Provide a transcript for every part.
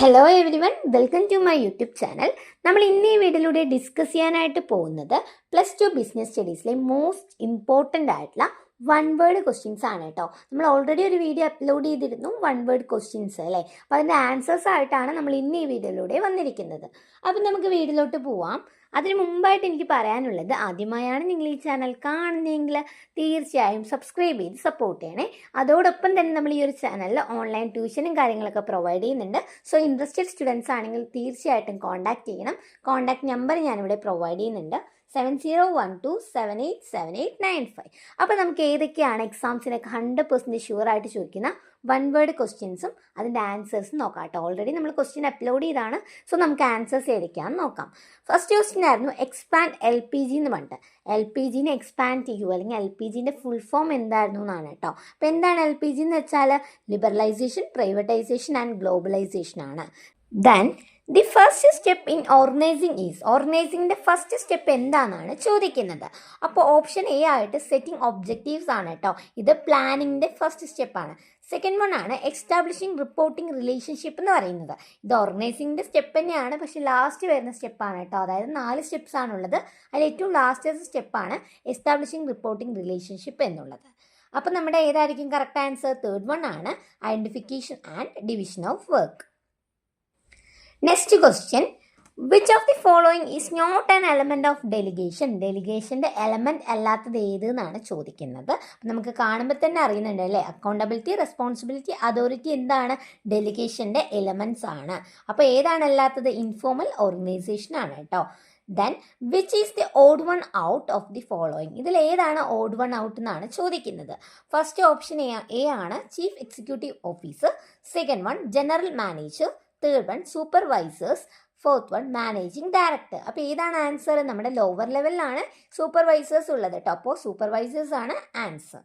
Everyone welcome to my YouTube channel നമ്മൾ ഇന്ന് ഈ വീഡിയോയിലൂടെ ഡിസ്കസ് ചെയ്യാനായിട്ട് പോകുന്നത് പ്ലസ് ടു ബിസിനസ് സ്റ്റഡീസിലെ മോസ്റ്റ് ഇമ്പോർട്ടന്റ് ആയിട്ടുള്ള വൺ വേർഡ് ക്വസ്റ്റ്യൻസ് ആണ് കേട്ടോ. നമ്മൾ ഓൾറെഡി ഒരു വീഡിയോ അപ്ലോഡ് ചെയ്തിരുന്നു വൺ വേർഡ് ക്വസ്റ്റ്യൻസ് അല്ലേ? അപ്പോൾ അതിന്റെ ആൻസേഴ്സ് ആയിട്ടാണ് നമ്മൾ ഇന്ന് ഈ വീഡിയോയിലൂടെ വന്നിരിക്കുന്നത്. അപ്പം നമുക്ക് വീഡിയോയിലോട്ട് പോവാം. അതിന് മുമ്പായിട്ട് എനിക്ക് പറയാനുള്ളത് ആദ്യമായാണ് നിങ്ങൾ ഈ ചാനൽ കാണുന്നതെങ്കിൽ തീർച്ചയായും സബ്സ്ക്രൈബ് ചെയ്ത് സപ്പോർട്ട് ചെയ്യണേ. അതോടൊപ്പം തന്നെ നമ്മൾ ഈ ഒരു ചാനലിൽ ഓൺലൈൻ ട്യൂഷനും കാര്യങ്ങളൊക്കെ പ്രൊവൈഡ് ചെയ്യുന്നുണ്ട്. സോ ഇൻട്രസ്റ്റഡ് സ്റ്റുഡൻസ് ആണെങ്കിൽ തീർച്ചയായിട്ടും കോൺടാക്ട് ചെയ്യണം. കോൺടാക്ട് നമ്പർ ഞാനിവിടെ പ്രൊവൈഡ് ചെയ്യുന്നുണ്ട്. Seven zero one two seven eight seven eight nine five അപ്പോൾ നമുക്ക് ഏതൊക്കെയാണ് എക്സാംസിനൊക്കെ ഹൺഡ്രഡ് പെർസെന്റ് ഷുവറായിട്ട് ചോദിക്കുന്ന വൺ വേർഡ് ക്വസ്റ്റ്യൻസും അതിന്റെ ആൻസേഴ്സും നോക്കാം കേട്ടോ. ഓൾറെഡി നമ്മൾ ക്വസ്റ്റ്യൻ അപ്ലോഡ് ചെയ്താണ്. സോ നമുക്ക് ആൻസേഴ്സ് ഏതൊക്കെയാണെന്ന് നോക്കാം. ഫസ്റ്റ് ക്വസ്റ്റ്യൻ ആയിരുന്നു എക്സ്പാൻഡ് എൽ പി ജി എന്ന് പറഞ്ഞിട്ട്. എൽ പി ജിനെ എക്സ്പാൻഡ് ചെയ്യൂ അല്ലെങ്കിൽ എൽ പി ജിന്റെ ഫുൾ ഫോം എന്തായിരുന്നു എന്നാണ് കേട്ടോ. അപ്പോൾ എന്താണ് എൽ പി ജി എന്ന് വെച്ചാൽ ലിബറലൈസേഷൻ പ്രൈവറ്റൈസേഷൻ ആൻഡ് ഗ്ലോബലൈസേഷൻ ആണ്. Then the first step in organising is ഓർഗനൈസിങ്ങിന്റെ first step എന്താണെന്നാണ് ചോദിക്കുന്നത്. അപ്പോൾ ഓപ്ഷൻ എ ആയിട്ട് സെറ്റിംഗ് ഒബ്ജക്റ്റീവ്സ് ആണ് കേട്ടോ. ഇത് പ്ലാനിങ്ങിന്റെ ഫസ്റ്റ് സ്റ്റെപ്പാണ് സെക്കൻഡ് വൺ ആണ് എക്സ്റ്റാബ്ലിഷിംഗ് റിപ്പോർട്ടിംഗ് റിലേഷൻഷിപ്പ് എന്ന് പറയുന്നത്. ഇത് ഓർഗനൈസിങ്ങിന്റെ സ്റ്റെപ്പ് തന്നെയാണ് പക്ഷേ ലാസ്റ്റ് വരുന്ന സ്റ്റെപ്പാണ് കേട്ടോ. അതായത് നാല് സ്റ്റെപ്സ് ആണുള്ളത്. അതിൽ ഏറ്റവും ലാസ്റ്റത്തെ സ്റ്റെപ്പാണ് എസ്റ്റാബ്ലിഷിംഗ് റിപ്പോർട്ടിംഗ് റിലേഷൻഷിപ്പ് എന്നുള്ളത്. അപ്പോൾ നമ്മുടെ ഏതായിരിക്കും കറക്റ്റ് ആൻസർ തേർഡ് വൺ ആണ് identification and division of work next question which of the following is not an element of delegation ഡെലിഗേഷന്റെ element അല്ലാത്തത് ഏത് എന്നാണ് ചോദിക്കുന്നത് നമുക്ക് കാണുമ്പോൾ തന്നെ അറിയുന്നുണ്ട് അല്ലേ? അക്കൗണ്ടബിലിറ്റി റെസ്പോൺസിബിലിറ്റി അതോറിറ്റി എന്താണ്? ഡെലിഗേഷന്റെ എലമെന്റ്സ് ആണ്. അപ്പോൾ ഏതാണ് അല്ലാത്തത്? ഇൻഫോർമൽ ഓർഗനൈസേഷൻ ആണ് കേട്ടോ. Then which is the odd one out of the following ഇതിൽ ഏതാണ് ഓഡ് വൺ ഔട്ട് എന്നാണ് ചോദിക്കുന്നത്. ഫസ്റ്റ് ഓപ്ഷൻ എ ആണ്. Chief executive officer second one general manager third one supervisors fourth one managing director അപ്പോൾ ഏതാണ് answer നമ്മുടെ lower ലെവലിലാണ് supervisors ഉള്ളത്. കേട്ടോ അപ്പോൾ സൂപ്പർവൈസേഴ്സ് ആണ് answer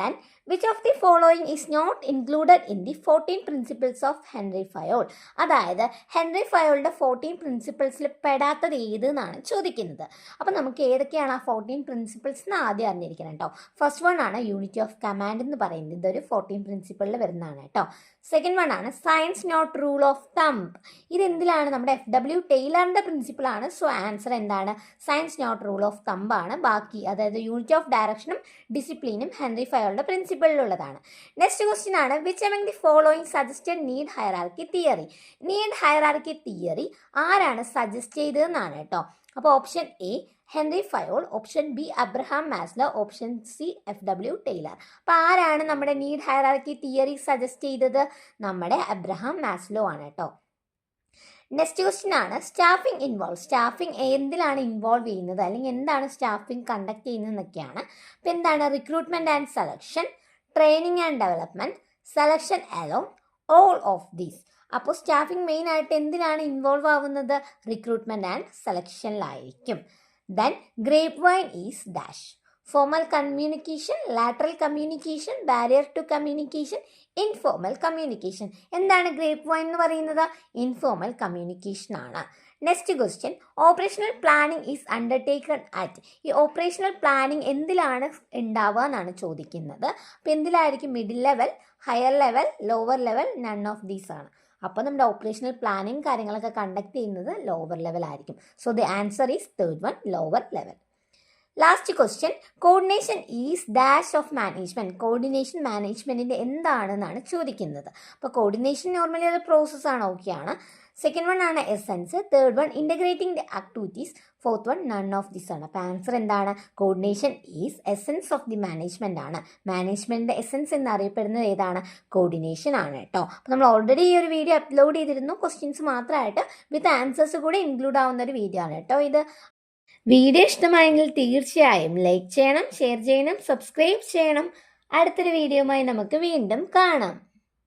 then which of the following is not included in the fourteen principles of Henry Fayol അതായത് Henry ഫയോളുടെ ഫോർട്ടീൻ പ്രിൻസിപ്പിൾസിൽ പെടാത്തത് ഏത് എന്നാണ് ചോദിക്കുന്നത്. അപ്പോൾ നമുക്ക് ഏതൊക്കെയാണ് ആ ഫോർട്ടീൻ പ്രിൻസിപ്പിൾസ് എന്ന് ആദ്യം അറിഞ്ഞിരിക്കണം കേട്ടോ ഫസ്റ്റ് വൺ ആണ് യൂണിറ്റി ഓഫ് കമാൻഡ് എന്ന് പറയുന്നത്. ഇതൊരു ഫോർട്ടീൻ പ്രിൻസിപ്പിളിൽ വരുന്നതാണ് കേട്ടോ സെക്കൻഡ് വൺ ആണ് science not rule of thumb ഇത് എന്തിലാണ്? നമ്മുടെ എഫ് ഡബ്ല്യു ടൈലറിന്റെ പ്രിൻസിപ്പിളാണ് സോ ആൻസർ എന്താണ്? Science not rule of thumb ആണ്. ബാക്കി അതായത് യൂണിറ്റി ഓഫ് ഡയറക്ഷനും ഡിസിപ്ലിനും ഹെൻറി ഫയോളുടെ പ്രിൻസിപ്പിളിലുള്ളതാണ് നെക്സ്റ്റ് ക്വസ്റ്റ്യൻ ആണ് which among the following suggested need hierarchy theory need hierarchy theory ആരാണ് സജസ്റ്റ് ചെയ്തതെന്നാണ് കേട്ടോ. അപ്പോൾ option A Henry Fayol option B Abraham Maslow option C F W Taylor അപ്പോൾ ആരാണ് നമ്മുടെ നീഡ് ഹയറാർക്കി തിയറി സജസ്റ്റ് ചെയ്തത്? നമ്മുടെ അബ്രഹാം മാസ്ലോ ആണ് കേട്ടോ. നെക്സ്റ്റ് ക്വസ്റ്റ്യൻ ആണ് സ്റ്റാഫിംഗ് ഇൻവോൾവ്. സ്റ്റാഫിംഗ് എന്തിലാണ് ഇൻവോൾവ് ചെയ്യുന്നത്? അല്ലെങ്കിൽ എന്താണ് സ്റ്റാഫിംഗ് കണ്ടക്ട് ചെയ്യുന്നതെന്നൊക്കെയാണ് അപ്പോൾ എന്താണ്? Recruitment and selection training and development selection alone all of these. അപ്പോൾ സ്റ്റാഫിംഗ് മെയിൻ ആയിട്ട് എന്തിനാണ് ഇൻവോൾവ് ആവുന്നത്? Recruitment and സെലക്ഷനിലായിരിക്കും. Then grapevine is dash. Formal communication lateral communication barrier to communication informal communication എന്താണ് grapevine എന്ന് പറയുന്നത്? Informal communication ആണ്. Next question operational planning is undertaken at ഈ operational planning എന്തിലാണ് ഉണ്ടാവുക എന്നാണ് ചോദിക്കുന്നത്. അപ്പോൾ എന്തിലായിരിക്കും? Middle level higher level lower level none of these ആണ്. അപ്പോൾ നമ്മുടെ ഓപ്പറേഷണൽ പ്ലാനിങ് കാര്യങ്ങളൊക്കെ കണ്ടക്ട് ചെയ്യുന്നത് ലോവർ ലെവൽ ആയിരിക്കും. So the answer is third one lower level last question coordination is dash of management coordination മാനേജ്മെന്റിന്റെ എന്താണെന്നാണ് ചോദിക്കുന്നത്. അപ്പോൾ കോർഡിനേഷൻ നോർമലി ഒരു പ്രോസസ്സാണ് ഓക്കെയാണ് സെക്കൻഡ് വൺ ആണ് essence third one integrating the activities fourth one none of this ആണ്. അപ്പോൾ ആൻസർ എന്താണ്? Coordination is essence of the management ആണ്. മാനേജ്മെന്റിന്റെ എസെൻസ് എന്നറിയപ്പെടുന്നത് ഏതാണ്? കോർഡിനേഷൻ ആണ് കേട്ടോ അപ്പോൾ നമ്മൾ ഓൾറെഡി ഈ ഒരു വീഡിയോ അപ്ലോഡ് ചെയ്തിരുന്നു. ക്വസ്റ്റ്യൻസ് മാത്രമായിട്ട് വിത്ത് ആൻസേഴ്സ് കൂടെ ഇൻക്ലൂഡ് ആവുന്ന ഒരു വീഡിയോ ആണ് കേട്ടോ ഇത്. വീഡിയോ ഇഷ്ടമായെങ്കിൽ തീർച്ചയായും ലൈക്ക് ചെയ്യണം ഷെയർ ചെയ്യണം സബ്സ്ക്രൈബ് ചെയ്യണം. അടുത്തൊരു വീഡിയോയുമായി നമുക്ക് വീണ്ടും കാണാം.